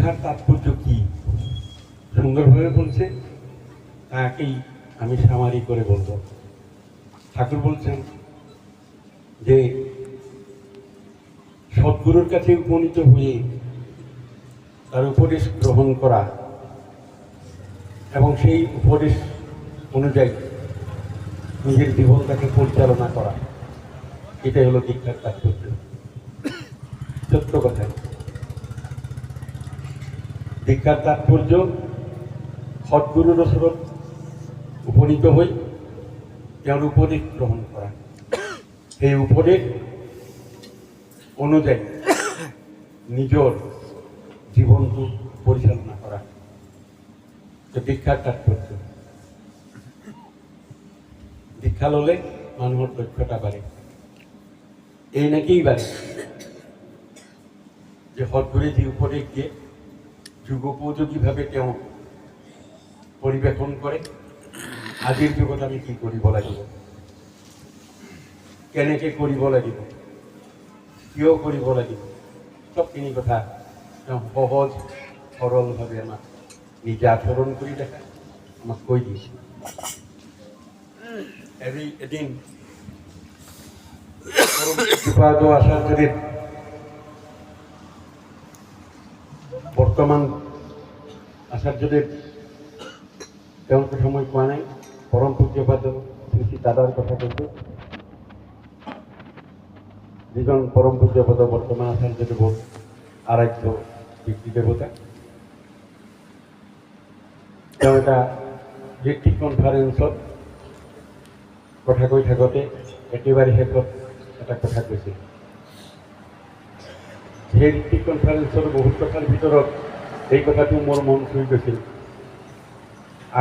দীক্ষার তাৎপর্য কি? সুন্দরভাবে বলছে, তাকেই আমি সামারি করে বলব। ঠাকুর বলছেন যে, সদ্গুরুর কাছে উপনীত হয়ে তার উপদেশ গ্রহণ করা এবং সেই উপদেশ অনুযায়ী নিজের জীবনটাকে পরিচালনা করা, এটাই হলো দীক্ষার তাৎপর্য। সত্য কথা। দীক্ষার তাৎপর্য সদ্গুরুর স্রোত উপনীত হই যার উপদেশ গ্রহণ করা। সেই উপদেশ অনুযায়ী নিজের জীবনকে পরিচালনা করা। তো দীক্ষার তাৎপর্য দীক্ষা ললে মানুহৰ দক্ষতা বাঢ়ে এই নাকেই বাঢ়ে যে সদ্গুৰে যি উপদেশ দিয়ে যুগোপযোগীভাৱে তেওঁ পৰিৱেশন কৰে আজিৰ যুগত আমি কি কৰিব লাগিব কেনেকে কৰিব লাগিব কিয় কৰিব লাগিব চবখিনি কথা তেওঁ সহজ সৰলভাৱে আমাক নিজে আচৰণ কৰি দেখায় আমাক কৈ দিছে। এদিন এদিন পরম পূজ্যপাদ আচার্যদের বর্তমান আচার্যদের তেওঁলোকে সময় পোৱা নাই। পৰম পূজ্যপাদ শ্ৰী দাদাৰ কথা কৈছোঁ যিজন পৰম পূজ্যপদ বৰ্তমান আচাৰ্যদেৱৰ আৰাধ্য ব্যক্তি দেৱতা তেওঁ এটা ঋত্বিক কনফাৰেন্সত কথা কৈ থাকোঁতে একেবাৰে শেষত এটা কথা কৈছিল ঋত্বিক কনফাৰেন্সৰ বহুত কথাৰ ভিতৰত এই কথাটো মোৰ মন চুই গৈছিল।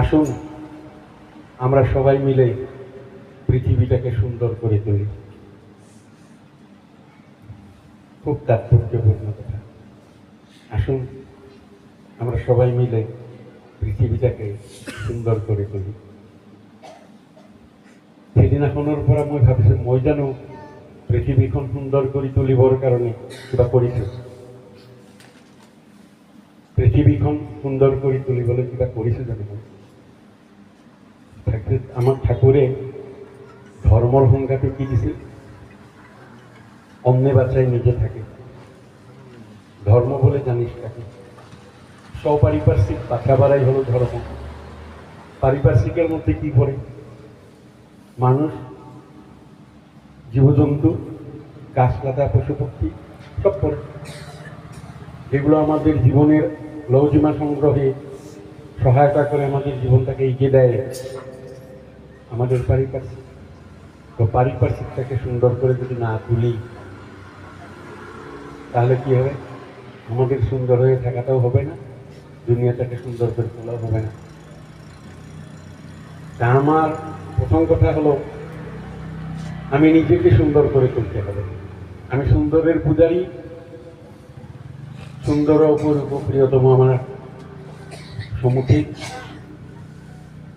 আসুন, আমরা সবাই মিলে পৃথিবীটাকে সুন্দর করে তুলি। খুব তাৎপর্যপূর্ণ কথা। আসুন, আমরা সবাই মিলে পৃথিবীটাকে সুন্দৰ কৰি তুলি। সেইদিনাখনৰ পৰা মই ভাবিছোঁ মই জানো পৃথিৱীখন সুন্দৰ কৰি তুলিবৰ কাৰণে কিবা কৰিছোঁ পৃথিৱীখন সুন্দৰ কৰি তুলিবলৈ কিবা কৰিছোঁ জানো আমার ঠাকুরে ধর্মর সংজ্ঞাটো কি দিছিল অন্যে বাচ্চাই নিজে থাকে। ধর্ম বলে জানিস তাকে। স্বপারিপার্শ্বিক বাচ্চা বাড়াই হলো ধর্ম। পারিপার্শ্বিকের মধ্যে কি পড়ে? মানুষ জীবজন্তু, গাছলাতা পশু পক্ষী সব পড়ে যেগুলো আমাদের জীবনের লৌজিমা সংগ্রহে সহায়তা করে আমাদের জীবনটাকে এগিয়ে দেয়। আমাদের পারিপার্শ্বিক, তো পারিপার্শ্বিকটাকে সুন্দর করে যদি না তুলি, তাহলে কি হবে? আমাদের সুন্দর হয়ে থাকাটাও হবে না, দুনিয়াটাকে সুন্দর করে তোলাও হবে না। আমার প্রথম কথা হলো আমি নিজেকে সুন্দর করে তুলতে হবে। আমি সুন্দরের পূজারী। সুন্দর অপরূপ প্রিয়তম আমার সম্মুখীন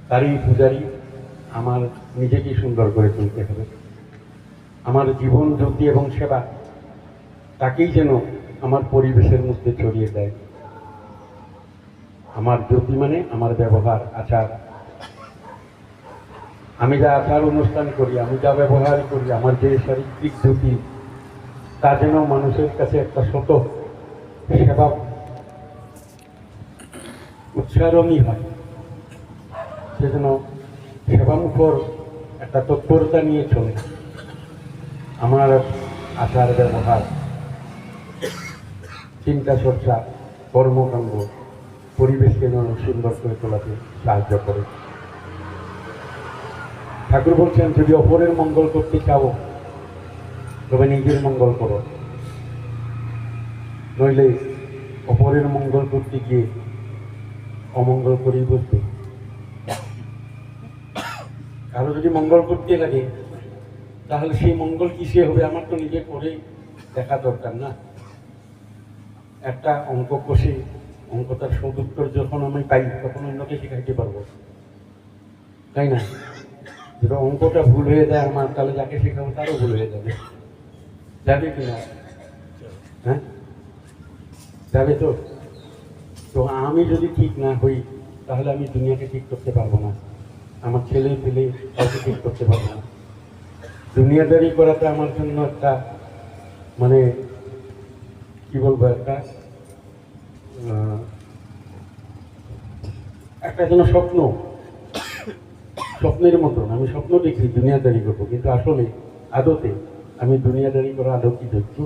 তারই পূজারী আমার নিজেকে সুন্দর করে তুলতে হবে। আমার জীবন জ্যোতি এবং সেবা তাকেই যেন আমার পরিবেশের মধ্যে ছড়িয়ে দেয়। আমার জ্যোতি মানে আমার ব্যবহার, আচার। আমি যা আচার অনুষ্ঠান করি, আমি যা ব্যবহার করি, আমার যে শারীরিক জ্যোতি তা যেন মানুষের কাছে একটা শত সেবা উচ্চারণই হয়। সেজন্য সেবামুখর একটা তৎপরতা নিয়ে চলে। আমার আচার ব্যবহার, চিন্তা চর্চা, কর্মকাণ্ড পরিবেশকে যেন সুন্দর করে তোলাতে সাহায্য করে। ঠাকুর বলছেন, যদি অপরের মঙ্গল করতে চাও, তবে নিজের মঙ্গল করো। নইলে অপরের মঙ্গল করতে গিয়ে অমঙ্গল করেই বসবে। কারও যদি মঙ্গল করতে লাগে, তাহলে সেই মঙ্গল কিসে হবে আমার তো নিজে করে দেখা দরকার না। একটা অঙ্ক কষে, অঙ্কটার সদুত্তর যখন আমি পাই, তখন অন্যকে শেখাইতে পারব। তাই না? যদি অঙ্কটা ভুল হয়ে যায় আমার তাহলে যাকে শেখাবো তারও ভুল হয়ে যাবে। যাবে কি না? হ্যাঁ? যাবে তো? তো আমি যদি ঠিক না হই, তাহলে আমি দুনিয়াকে ঠিক করতে পারব না। আমার ছেলে পেলে কাউকে ঠিক করতে পারব না। দুনিয়াদারি করাটা আমার জন্য একটা মানে কি বলব একটা একটা যেন স্বপ্ন। স্বপ্নের মতন, আমি স্বপ্ন দেখি দুনিয়াদারি করব, কিন্তু আসলে আদতে আমি দুনিয়াদারি করা আদৌ কি যোগ্য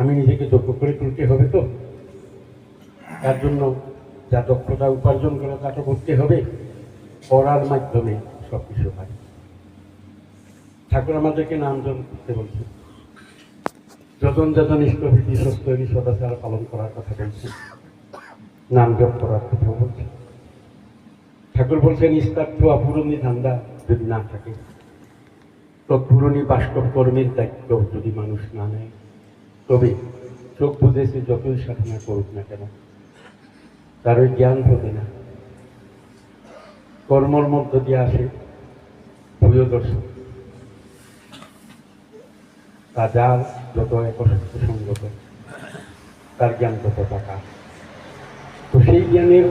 আমি নিজেকে যোগ্য করে তুলতে হবে তো। তার জন্য যা দক্ষতা উপার্জন করা, তা তো করতে হবে। করার মাধ্যমে সব কিছু হয়। ঠাকুর আমাদেরকে নামজন করতে বলছে যতন যতন ইষ্টভীতি সস্তরী সদাচার পালন করার কথা বলছে নাম জপ করার কথা বলছে ঠাকুর বলছেন, ইস্তার ইস্তার্থ অপূরণী ধান্দা যদি না থাকে তৎপূরণী বাস্তব কর্মের দায়িত্ব যদি মানুষ না নেয়। তবে চোখ বুঝেছে যতই সাধনা করুক না কেন, তার ওই জ্ঞান হবে না। কর্মর মধ্য দিয়ে আসে প্রিয় দর্শন তা যার যত একসত্য সঙ্গত, তার জ্ঞান তত টাকা তো সেই জ্ঞানের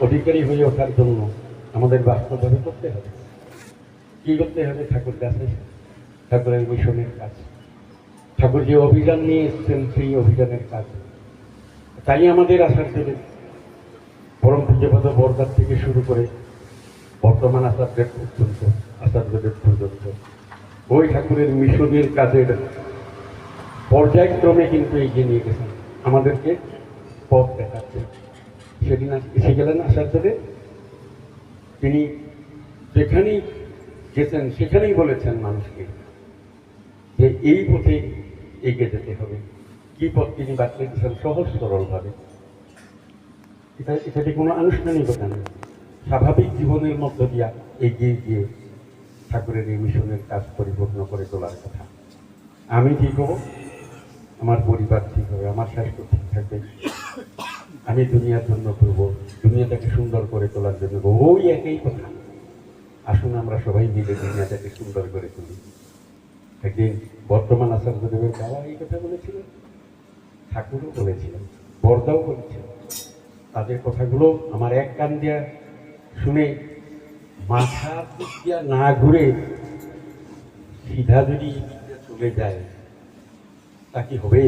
অধিকারী হয়ে ওঠার জন্য আমাদের বাস্তবভাবে করতে হবে। কি করতে হবে? ঠাকুর কাছে, ঠাকুরের মিশনের কাজ ঠাকুর যে অভিযান নিয়ে এসছেন, সেই অভিযানের কাজ। তাই আমাদের আশার দেবে পরম পূজ্যপদ বরদার থেকে শুরু করে বর্তমান আচার্যের পর্যন্ত আচার্যদের পর্যন্ত, ওই ঠাকুরের মিশনের কাজের পর্যায়ক্রমে কিন্তু এগিয়ে নিয়ে গেছেন। আমাদেরকে পথ দেখাচ্ছে সেদিন এসে গেলেন আচার্যদের তিনি যেখানেই গেছেন, সেখানেই বলেছেন মানুষকে যে এই পথে এগিয়ে যেতে হবে। কি পথ তিনি বাতলে দিয়েছেন সহজ সরলভাবে। এটা এটাতে কোনো আনুষ্ঠানিকতা নেই স্বাভাবিক জীবনের মধ্য দিয়া এগিয়ে গিয়ে ঠাকুরের এই মিশনের কাজ পরিপূর্ণ করে তোলার কথা। আমি ঠিক হব? আমার পরিবার ঠিক হবে? আমার স্বাস্থ্য ঠিক থাকবে? আমি দুনিয়ার জন্য করব, দুনিয়াটাকে সুন্দর করে তোলার জন্য। ওই একই কথা। আসুন আমরা সবাই মিলে দুনিয়াটাকে সুন্দর করে তুলি। একদিন বর্তমান আচার্যদেবের বাবা এই কথা বলেছিলেন, ঠাকুরও বলেছিলেন, বর্দাও বলেছিলেন। তাদের কথাগুলো আমার এক কান দিয়া শুনে মাথা দিয়া না ঘুরে সিধা যদি চলে যায়, তা কি হবে?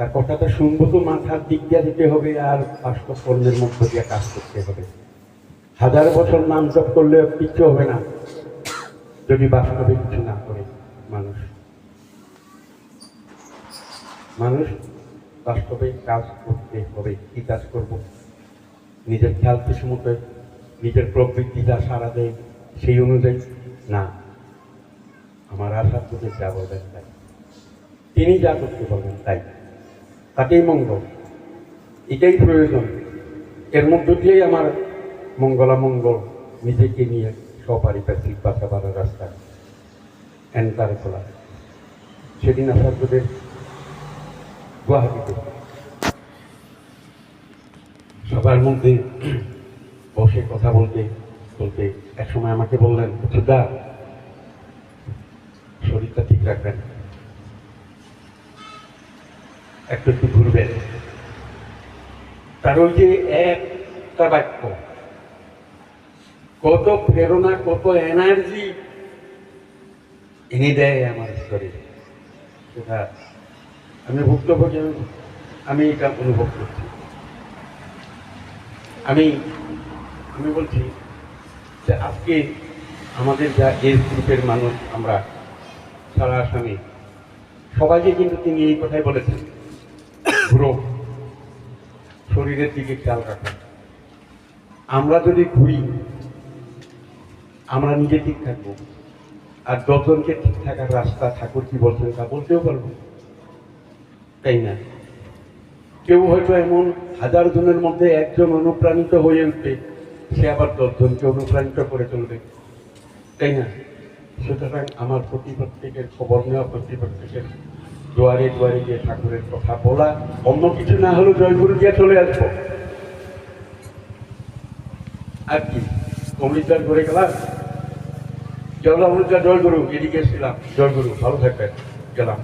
তার কথাটা শুনব তো, মাথার দিক দিয়ে দিতে হবে আর বাস্তব কর্মের মধ্য দিয়ে কাজ করতে হবে। হাজার বছর নাম জপ করলে কিচ্ছু হবে না, যদি বাস্তবে কিছু না করে মানুষ। মানুষ বাস্তবে কাজ করতে হবে, কি কাজ করব? নিজের খেয়াল খুশি মতো নিজের প্রবৃত্তি যা সারা দেয় সেই অনুযায়ী না। আমার আশা থেকে যা তাই। তিনি যা করতে বলবেন তাই। তাতেই মঙ্গল। এটাই প্রয়োজন। এর মধ্য দিয়েই আমার মঙ্গলামঙ্গল নিজেকে নিয়ে সপারিপার্শ্বিক বাসা বাড়ার রাস্তা এন্টার খোলা। সেদিন আচার্যদের গুয়াহাটিতে সবার মধ্যে বসে কথা বলতে বলতে একসময় আমাকে বললেন সুদা শরীরটা ঠিক রাখবেন। একটু একটু ঘুরবেন। ওই যে একটা বাক্য, কত প্রেরণা, কত এনার্জি এনে দেয় আমার শরীর। সেটা আমি ভুক্তভোগী, আমি এটা অনুভব করছি। আমি আমি বলছি যে আজকে আমাদের যা এজ গ্রুপের মানুষ, আমরা সারা আসামে, সবাইকে কিন্তু তিনি এই কথাই বলেছেন। ঘুরো। শরীরের দিকে খেয়াল রাখো। আমরা যদি ঘুরি, আমরা নিজে ঠিক থাকব। আর দশজনকে ঠিক থাকার রাস্তা ঠাকুর কি বলছেন তা বলতেও পারব। তাই না? কেউ হয়তো এমন হাজার জনের মধ্যে একজন অনুপ্রাণিত হয়ে উঠবে, সে আবার দশজনকে অনুপ্রাণিত করে চলবে। তাই না? সুতরাং আমার প্রতি প্রত্যেকের খবর নেওয়া, প্রতি প্রত্যেকের দুয়ারে দুয়ারে গিয়ে ঠাকুরের কথা বলা, অন্য কিছু না হলেও জয়গুরু গিয়ে চলে আসব। আর কি? অমৃতদার করে গেলাম? গেলাম অমৃতদার জয়গুরু, এদিকে এসেছিলাম। জয়গুরু, ভালো থাকবেন। গেলাম।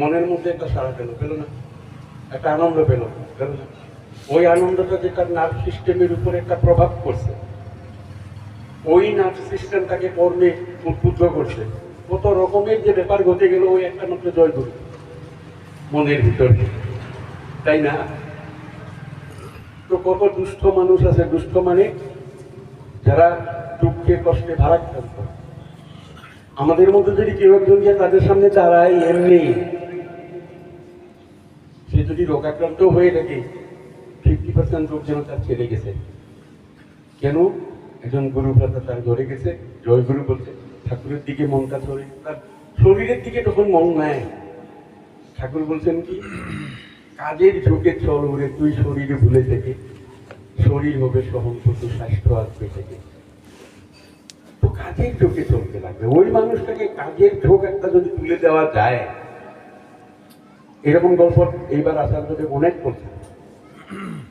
মনের মধ্যে একটা সারা পেল পেল না? একটা আনন্দ পেল কারণ ওই আনন্দটা যে তার নার্ভ সিস্টেমের উপরে একটা প্রভাব পড়ছে। ওই নার্ভ সিস্টেমটাকে কর্মে উদ্বুদ্ধ করছে। কত রকমের যে ব্যাপার ঘটে গেল, ওই একটা মাত্র জয় করি মনের ভিতরে। তাই না? তো কত দুস্থ মানুষ আছে, দুস্থ মানে যারা দুঃখে, কষ্টে ভারাক্রান্ত। আমাদের মধ্যে যদি কেউ একজন গিয়ে তাদের সামনে দাঁড়ায়, এমনি সে যদি রোগাক্রান্ত হয়ে থাকে ফিফটি পার্সেন্ট লোক যেন তার ছেড়ে গেছে। কেন? একজন গুরু ভ্রাতা তার ধরে গেছে জয় গুরু বলছে ঠাকুরের দিকে মনটা চলে তার শরীরের দিকে তখন মন নেয়। ঠাকুর বলছেন কি, কাজের ঝোঁকে চল উড়ে তুই শরীরে ভুলে থেকে। শরীর হবে সহন করতে স্বাস্থ্য আসবে থেকে। তো কাজের ঝোঁকে চলতে লাগবে। ওই মানুষটাকে কাজের ঝোঁক একটা যদি তুলে দেওয়া যায়, এরকম গল্প এইবার আচার্যদেব অনেক করছে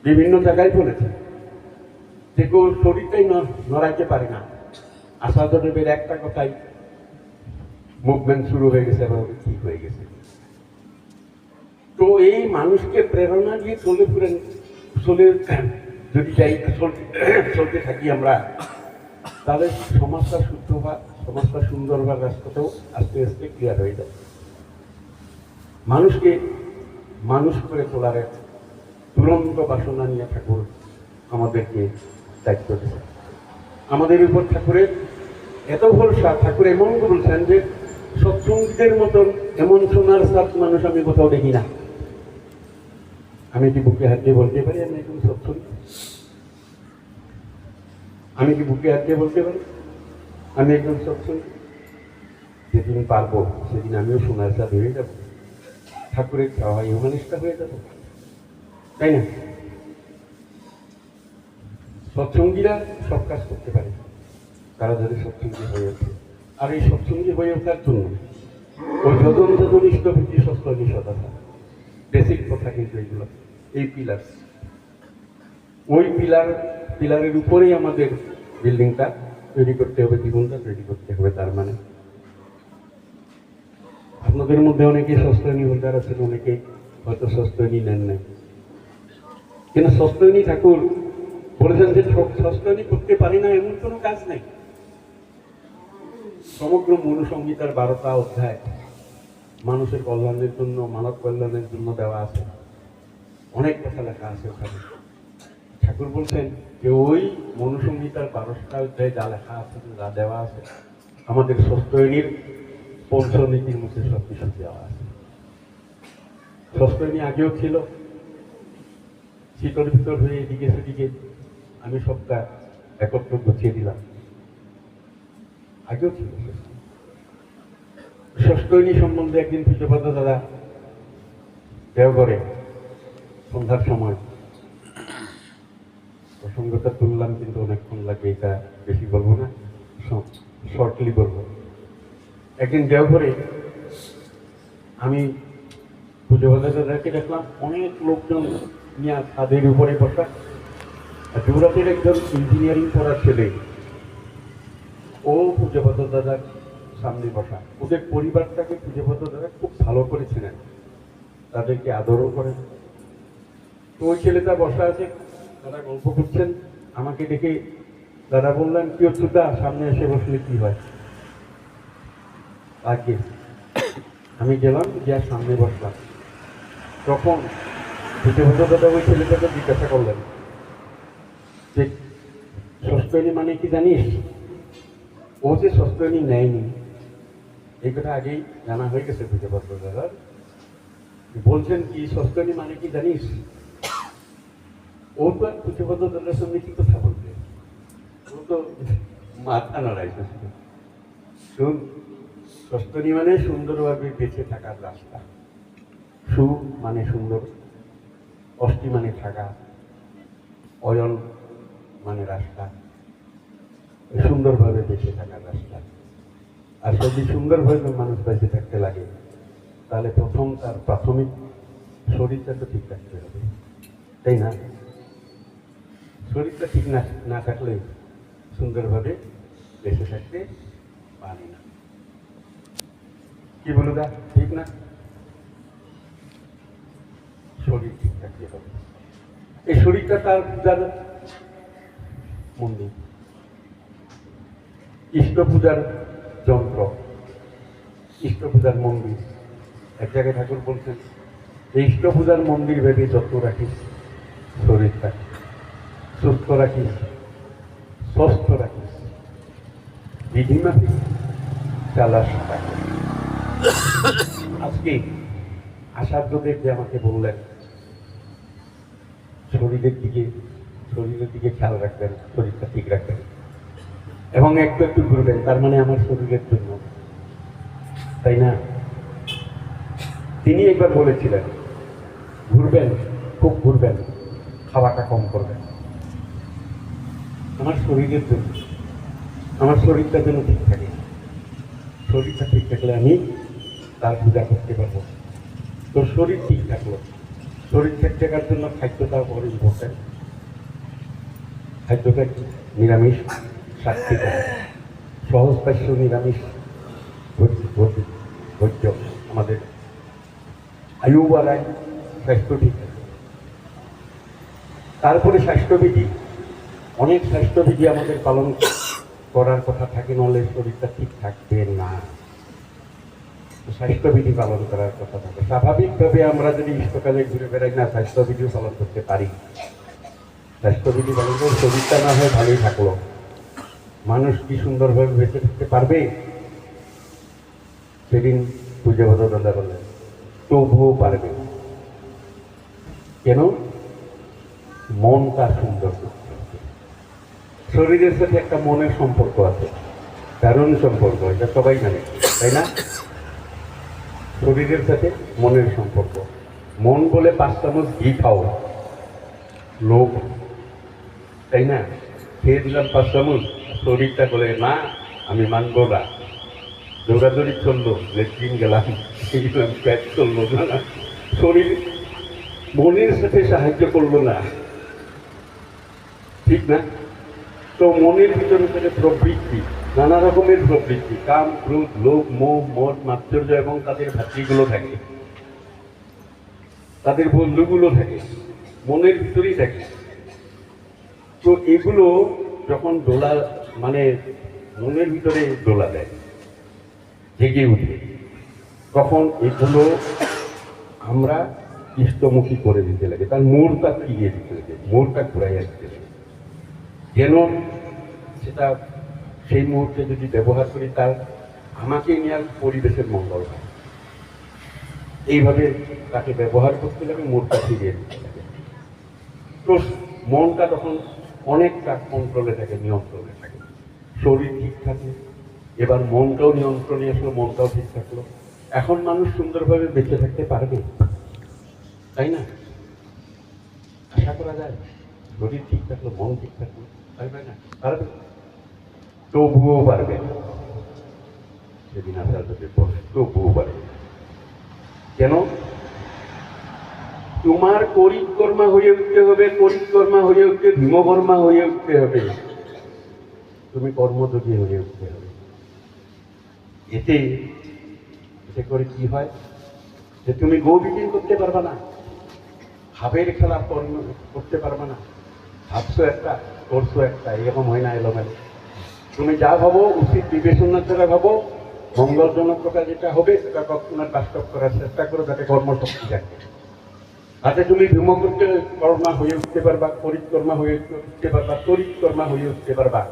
বিভিন্ন জায়গায় বলেছে যে শরীরটাই নড়াইতে পারে না। আচার্যদেবের একটা কথাই, মুভমেন্ট শুরু হয়ে গেছে এবং ঠিক হয়ে গেছে। তো এই মানুষকে প্রেরণা দিয়ে চলে ফিরেন, চলে যদি যাই চলতে থাকি আমরা, তাহলে সমাজটা শুদ্ধ বা, সমাজটা সুন্দর বা রাস্তাটাও আস্তে আস্তে ক্লিয়ার হয়ে যাবে মানুষকে মানুষ করে তোলার এক দুরন্ত বাসনা নিয়ে ঠাকুর আমাদেরকে দায়িত্ব দিয়েছে আমাদের উপর ঠাকুরের এত ভরসা ঠাকুর এমন বলছেন যে সৎসঙ্গীদের মতন এমন সোনার সাত মানুষ আমি কোথাও দেখি না। আমি কি বুকে হাত দিয়ে বলতে পারি? আমি একজন সৎসঙ্গী আমি কি বুকে হাত দিয়ে বলতে পারি? আমি একজন সৎসঙ্গী যেদিন পারব, সেদিন আমিও সোনার সাথ হয়ে যাব। ঠাকুরের চাওয়া ইউমানিস্টটা হয়ে যাব। তাই না? সৎসঙ্গীরা সব কাজ করতে পারে। তারা যদি সৎসঙ্গী হয়ে ওঠে। আর এই সৎসঙ্গী হয়ে ওঠার জন্য ওই যদন যদন ইষ্টভীতি সস্ত নিষদাতা বেসিক কথা কিন্তু এইগুলো এই পিলার ওই পিলার পিলারের উপরেই আমাদের বিল্ডিংটা তৈরি করতে হবে, জীবনটা তৈরি করতে হবে তার মানে। আপনাদের মধ্যে অনেকে সস্তনী হোল্ডার আছেন, অনেকে হয়তো সস্তনী নেন নাই। কিন্তু সস্তনী ঠাকুর বলেছেন যে সস্তনী করতে পারি না, এমন কোনো কাজ নেই। সমগ্র মনুসংহিতার বারোটা অধ্যায় মানুষের কল্যাণের জন্য, মানব কল্যাণের জন্য দেওয়া আছে। অনেক কথা লেখা আছে ওখানে। ঠাকুর বলছেন যে ওই মনুসংহিতার বারোটা অধ্যায় যা লেখা আছে, যা দেওয়া আছে, আমাদের সস্তনীর পঞ্চনীতির মধ্যে সব কিছু দেওয়া আছে। সস্তনী আগেও ছিল। শীতল ভিতর হয়ে এদিকে সেদিকে আমি সবটা একত্র গুছিয়ে দিলাম। আগেও ছিল ষষ্ঠনী সম্বন্ধে একদিন পুজোপাত দাদা দেওঘরে সন্ধ্যার সময় প্রসঙ্গটা তুললাম, কিন্তু অনেকক্ষণ লাগবে এটা বেশি বলব না শর্টলি বলব। একদিন দেওঘরে আমি পুজো দাদাকে দেখলাম, অনেক লোকজন নিয়ে ছাদের উপরে বসা। আর যুবরাজের একজন ইঞ্জিনিয়ারিং পড়ার ছেলে ও পূজাপত দাদার সামনে বসা। ওদের পরিবারটাকে পূজাপত দাদা খুব ভালো করে চেনেন। তাদেরকে আদরও করেন। তো ওই ছেলেটা বসা আছে। দাদা গল্প করছেন। আমাকে দেখে দাদা বললেন, কি দা, সামনে এসে বসলে কি হয়? আগে আমি গেলাম, গিয়ে সামনে বসলাম। তখন পূজাপত দাদা ওই ছেলেটাকে জিজ্ঞাসা করলেন যে সস্তনী মানে কি জানিস? যে সস্তনী নেয়নি, এই কথা আগেই জানা হয়ে গেছে পূজাপত্র দাদার বলছেন কি সস্তনী মানে কি জানিস? ও তো পূজাপত্র দাদার সঙ্গে কি কথা বলবে? ও তো মাথা নড়াইছে। শুন সস্তনী মানে সুন্দরভাবে বেঁচে থাকার রাস্তা। সু মানে সুন্দর অষ্টি মানে থাকা অয়ন মানে রাস্তা। সুন্দরভাবে বেঁচে থাকার রাস্তা। আর যদি সুন্দরভাবে মানুষ বেঁচে থাকতে লাগে, তাহলে প্রথম তার প্রাথমিক শরীরটা তো ঠিক রাখতে হবে। তাই না? শরীরটা ঠিক না না থাকলে সুন্দরভাবে বেঁচে থাকতে পারি না। কি বলো দা, ঠিক না? শরীর ঠিক থাকতে হবে। এই শরীরটা তার পূজার মন্দির ইষ্ট পূজার যন্ত্র ইষ্ট পূজার মন্দির। এক জায়গায় ঠাকুর বলছেন যে ইষ্ট পূজার মন্দির ভেবে যত রাখিস শরীরটা সুস্থ রাখিস সুস্থ রাখিস। বিধিমাফিক চালাস থাকে আজকে আচার্যদেব যে আমাকে বললেন, শরীরের দিকে শরীরের দিকে খেয়াল রাখবেন, শরীরটা ঠিক রাখবেন। এবং একটু একটু ঘুরবেন, তার মানে আমার শরীরের জন্য। তাই না? তিনি একবার বলেছিলেন, ঘুরবেন, খুব ঘুরবেন, খাওয়াটা কম করবেন। আমার শরীরের জন্য, আমার শরীরটা যেন ঠিক থাকে। শরীরটা ঠিক থাকলে আমি তার পূজা করতে পারব। তো শরীর ঠিক থাকল। শরীর ঠিক থাকার জন্য খাদ্যটা বড় ইম্পর্টেন্ট খাদ্যটা? নিরামিষ। সহজ পাইশ্য নিরামিষ ভোজ্য আমাদের আয়ু বাড়ায় স্বাস্থ্য ঠিক তারপরে স্বাস্থ্যবিধি অনেক স্বাস্থ্যবিধি আমাদের পালন করার কথা থাকে, নলে শরীরটা ঠিক থাকবে না। স্বাস্থ্যবিধি পালন করার কথা থাকে। স্বাভাবিকভাবে আমরা যদি গ্রীষ্মকালে ঘুরে বেড়াই, না স্বাস্থ্যবিধিও পালন করতে পারি। স্বাস্থ্যবিধি পালন করে শরীরটা না হয় ভালোই থাকল। মানুষ কি সুন্দরভাবে বেঁচে থাকতে পারবে? সেদিন পুজো ভদ্রদাদা বললেন, তবুও পারবে কেন? মনটা সুন্দর। শরীরের সাথে একটা মনের সম্পর্ক আছে, দারুণ সম্পর্ক, এটা সবাই জানে, তাই না? শরীরের সাথে মনের সম্পর্ক। মন বলে পাঁচ চামচ ঘি খাও লোক তাই না? খেয়ে দিলাম পাঁচ চামচ শরীরটা বলে না আমি মানবো না। দৌড়াদৌড়ি চলল, লেট্রিন গেলাম গেলাম প্যাট চলল না শরীর মনের সাথে সাহায্য করল না। ঠিক না? তো মনের ভিতরে থাকে প্রবৃত্তি, নানা রকমের প্রবৃত্তি, কাম, ক্রোধ, লোভ, মোহ, মদ মাৎসর্য এবং তাদের ভাতৃগুলো থাকে। তাদের বন্ধুগুলো থাকে, মনের ভিতরেই থাকে। তো এগুলো যখন দোলা মানে মনের ভিতরে দোলা দেয়, জেগে উঠে তখন এগুলো আমরা ইষ্টমুখী করে দিতে লাগে। তার মোড়টা ফিরিয়ে দিতে লাগে, মোড়টা ঘুরাইয়া দিতে লাগে। যেন সেটা সেই মুহূর্তে যদি ব্যবহার করি, তার আমাকে নিয়ে পরিবেশের মঙ্গল হয়। এইভাবে তাকে ব্যবহার করতে লাগে, মোড়টা ফিরিয়ে দিতে লাগে। তো মনটা তখন অনেকটা কন্ট্রোলে থাকে, নিয়ন্ত্রণে থাকে। শরীর ঠিক থাকে, এবার মনটাও নিয়ন্ত্রণে আসলো, মনটাও ঠিক থাকল। এখন মানুষ সুন্দরভাবে বেঁচে থাকতে পারবে, তাই না? আশা করা যায়, শরীর ঠিক থাকল, মন ঠিক থাকল পারবে না? পারবে? তবুও পারবে। সেদিন আসার বসে তবুও পারবে। কেন? তোমার পরিকর্মা হয়ে উঠতে হবে, পরিকর্মা হয়ে উঠতে ভীমকর্মা হয়ে উঠতে হবে। তুমি কর্মযোগী হয়ে উঠতে হবে। এতে এতে করে কি হয়? যে তুমি গো করতে পারবে না। ভাবের খেলা কর্ম- করতে পারবে না। ভাবছ একটা, করছ একটা, এরকম হয় না এলোমেলো। তুমি যা ভাবো, উচিত বিবেচনার দ্বারা ভাবো। মঙ্গলজনক কথা যেটা হবে, সেটা তৎক্ষণাৎ বাস্তব করার চেষ্টা করো, যাতে কর্মশক্তি থাকে তাতে তুমি ভীমকর্মে কর্মা হয়ে উঠতে পারবা, পরিকর্মা হয়ে উঠতে পারবা, তরিকর্মা হয়ে উঠতে পারবা।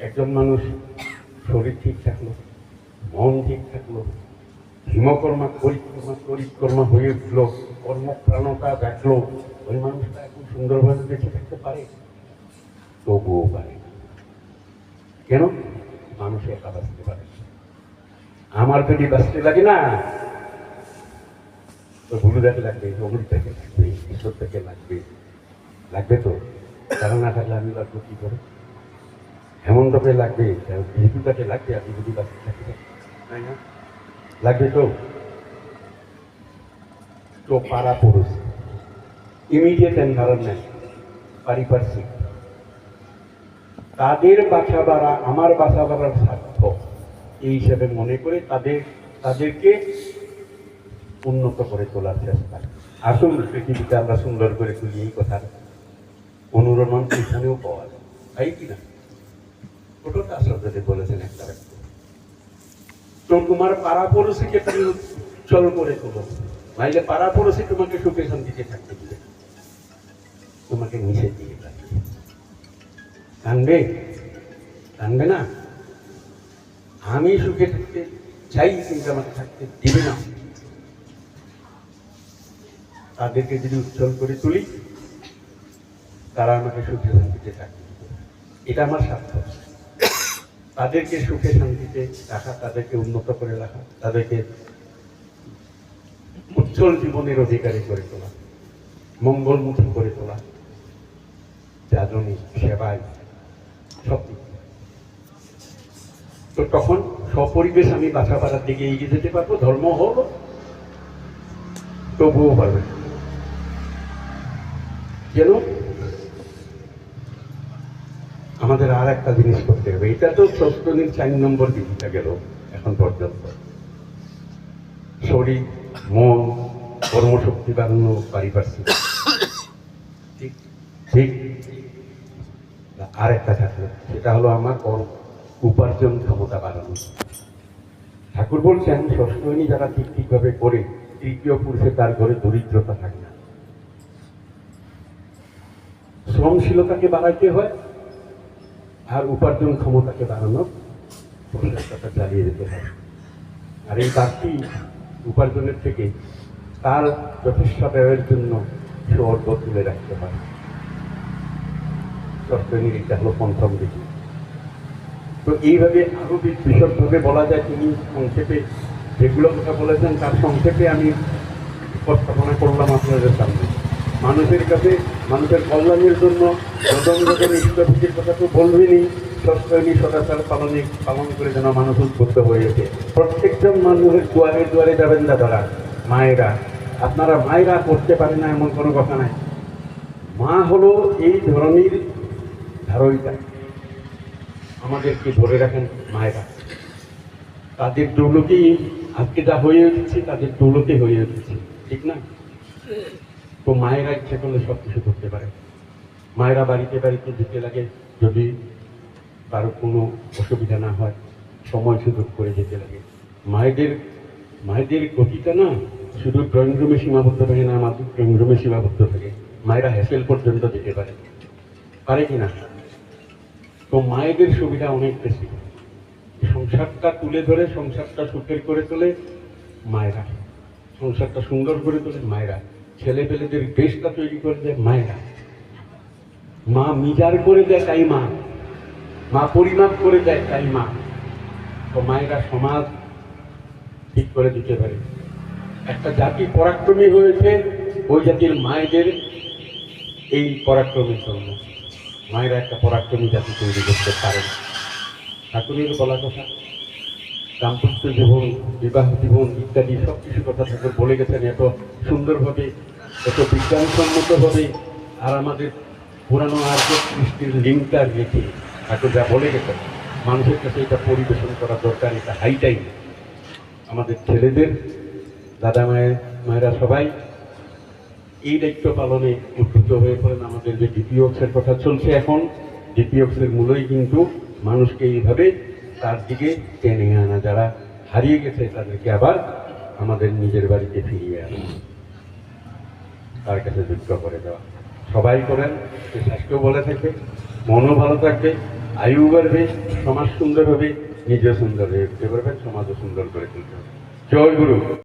একজন মানুষ শরীর ঠিক থাকল, মন ঠিক থাকল, হিমকর্মা, পরিক্রমা পরিক্রমা হয়ে উঠল, কর্মপ্রাণতা দেখল, ওই মানুষটা এখন সুন্দরভাবে বেঁচে থাকতে পারে? তবুও পারে কেন? মানুষ একা বাঁচতে পারে আমার যদি বাঁচতে লাগে না। তো গুরু দেখে লাগবে থেকে লাগবে ঈশ্বর থেকে লাগবে। লাগবে তো? তারা না থাকলে আমি লাগবো কি করে? হেমন্তকে লাগবে ঋতুটাকে লাগবে আপনি যদি বাঁচতে থাকি তাই না? লাগবে তো? তো পাড়া পুরুষ ইমিডিয়েট এনভায়রনমেন্ট পারিপার্শ্বিক। তাদের বাসা বাড়া আমার বাসা বাড়ার স্বার্থ, এই হিসাবে মনে করে তাদের, তাদেরকে উন্নত করে তোলার চেষ্টা। আসুন পৃথিবীতে আমরা সুন্দর করে তুলি এই কথার। অনুরণন এখানেও পাওয়া যায়। তাই কি বলেছেন তোমার পাড়া তুমি করে তোলো। নাইলে পাড়া তোমাকে থাকতে তোমাকে দিয়ে কানবে? কানবে না? আমি সুখে থাকতে চাই, কিন্তু আমাকে থাকতে দিবে না। তাদেরকে যদি উজ্জ্বল করে তুলি, তারা আমাকে সুখে শান্তিতে থাকবে। এটা আমার স্বার্থ তাদেরকে সুখে শান্তিতে রাখা, তাদেরকে উন্নত করে রাখা, তাদেরকে উজ্জ্বল জীবনের অধিকারী করে তোলা, মঙ্গলমুখী করে তোলা। যাজনী সেবায় সব তো তখন সপরিবেশ আমি বাসা বাড়ার দিকে এগিয়ে যেতে পারব, ধর্ম হলো তবুও পারবে। কেন? আমাদের আর একটা জিনিস করতে হবে। এটা তো প্রশ্নের চার নম্বর বিধিটা গেল এখন পর্যন্ত। শরীর, মন, কর্মশক্তি বাড়ানো, পারিপার্শ্বিক। ঠিক? ঠিক? আর একটা থাকল সেটা হলো আমার কর্ম, উপার্জন ক্ষমতা বাড়ানো। ঠাকুর বলছেন ষষ্ঠনী যারা ঠিক ঠিকভাবে করে, তৃতীয় পুরুষে তার ঘরে দরিদ্রতা থাকে না। শ্রমশীলতাকে বাড়াইতে হয় আর উপার্জন ক্ষমতাকে বাড়ানোর প্রচেষ্টাটা চালিয়ে যেতে হবে। আর এই বাড়তি উপার্জনের থেকে তার যথেষ্ট ব্যয়ের জন্য সে অর্ঘ তুলে রাখতে হয়। ষষ্ঠনীর এটা হলো পঞ্চম দিকে তো এইভাবে আরও বি- বিশদভাবে বলা যায়, তিনি সংক্ষেপে যেগুলো কথা বলেছেন, তার সংক্ষেপে আমি উপস্থাপনা করলাম আপনাদের সামনে। মানুষের কাছে, মানুষের কল্যাণের জন্য ইষ্টভূতির কথা তো বলবেনই সস্তায়নী সদাচার পালনে পালন করে যেন মানুষ উদ্বুদ্ধ হয়ে ওঠে। প্রত্যেকজন মানুষের দুয়ারে দুয়ারে যাবেন দাদারা, মায়েরা। আপনারা মায়েরা করতে পারে না এমন কোনো কথা নাই। মা হলো এই ধরনের ধারয়িতা আমাদেরকে ধরে রাখেন মায়েরা। তাদের দৌলতেই আজকে যা হয়ে উঠেছে, তাদের দৌলতে হয়ে উঠেছে। ঠিক না? তো মায়েরা ইচ্ছে করলে সব কিছু করতে পারে। মায়েরা বাড়িতে বাড়িতে যেতে লাগে, যদি কারও কোনো অসুবিধা না হয়, সময় সুযোগ করে যেতে লাগে। মায়েদের মায়েদের গতিটা না, শুধু ড্রয়িং রুমে সীমাবদ্ধ থাকে না আমাদের ড্রয়িং রুমে সীমাবদ্ধ থাকে। মায়েরা হ্যাসেল পর্যন্ত যেতে পারে। পারে কি না? তো মায়েদের সুবিধা অনেক বেশি। সংসারটা তুলে ধরে, সংসারটা সুখের করে তোলে মায়েরা। সংসারটা সুন্দর করে তোলে মায়েরা। ছেলে পেলেদের দেশটা তৈরি করে দেয় মায়েরা। মা মিজার করে দেয় তাই মা। মা পরিমাপ করে দেয় তাই মা। তো মায়েরা সমাজ ঠিক করে দিতে পারে। একটা জাতি পরাক্রমী হয়েছে, ওই জাতির মায়েদের এই পরাক্রমের জন্য মায়েরা একটা পরাক্রমী জাতি তৈরি করতে পারে ঠাকুরের বলা কথা দাম্পত্য জীবন, বিবাহ জীবন ইত্যাদি সব কিছু কথা ঠাকুর বলে গেছেন, এত সুন্দরভাবে এত বিজ্ঞানসম্মতভাবে আর আমাদের পুরানো আর্য সৃষ্টির লিঙ্কটা রেখে ঠাকুর যা বলে গেছেন মানুষের কাছে এটা পরিবেশন করা দরকার, এটা হাই টাইম আমাদের ছেলেদের, দাদা মায়ের, মায়েরা সবাই এই দায়িত্ব পালনে উদ্বুদ্ধ হয়ে পড়েন। আমাদের যে ডিপিওক্সের কথা চলছে এখন ডিপিওক্সের মূলই কিন্তু মানুষকে এইভাবে তার দিকে টেনে আনা। যারা হারিয়ে গেছে, তাদেরকে আবার আমাদের নিজের বাড়িতে ফিরিয়ে আনা। তার কাছে যোগ্য করে দেওয়া। সবাই করেন স্বাস্থ্য বলে থাকে, মনও ভালো থাকবে আয়ু বাড়বে, সমাজ সুন্দর হবে, নিজেও সুন্দর হয়ে উঠতে পারবেন, সমাজও সুন্দর করে তুলতে হবে জয় গুরু।